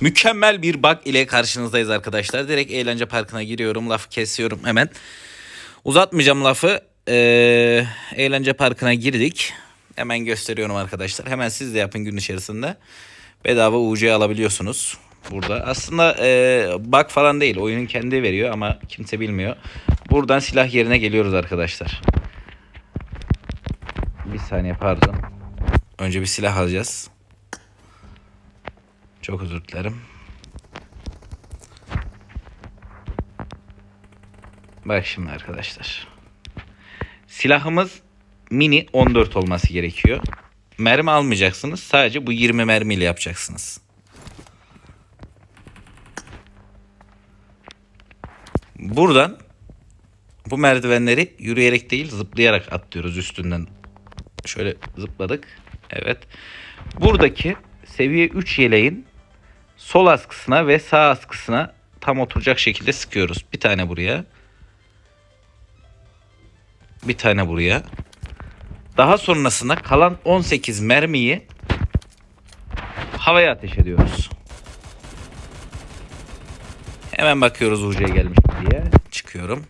Mükemmel bir bug ile karşınızdayız arkadaşlar. Direkt eğlence parkına giriyorum. Lafı kesiyorum hemen. Uzatmayacağım lafı. Ee, eğlence parkına girdik. Hemen gösteriyorum arkadaşlar. Hemen siz de yapın gün içerisinde. Bedava UC alabiliyorsunuz. Burada. Aslında ee, bug falan değil. Oyunun kendi veriyor ama kimse bilmiyor. Buradan silah yerine geliyoruz arkadaşlar. Bir saniye pardon. Önce bir silah alacağız. Çok özür dilerim. Bak şimdi arkadaşlar. Silahımız mini 14 olması gerekiyor. Mermi almayacaksınız. Sadece bu 20 mermiyle yapacaksınız. Buradan bu merdivenleri yürüyerek değil zıplayarak atlıyoruz üstünden. Şöyle zıpladık. Evet. Buradaki seviye 3 yeleğin sol askısına ve sağ askısına tam oturacak şekilde sıkıyoruz. Bir tane buraya. Bir tane buraya. Daha sonrasında kalan 18 mermiyi havaya ateş ediyoruz. Hemen bakıyoruz UC'ye gelmiş mi diye. Çıkıyorum.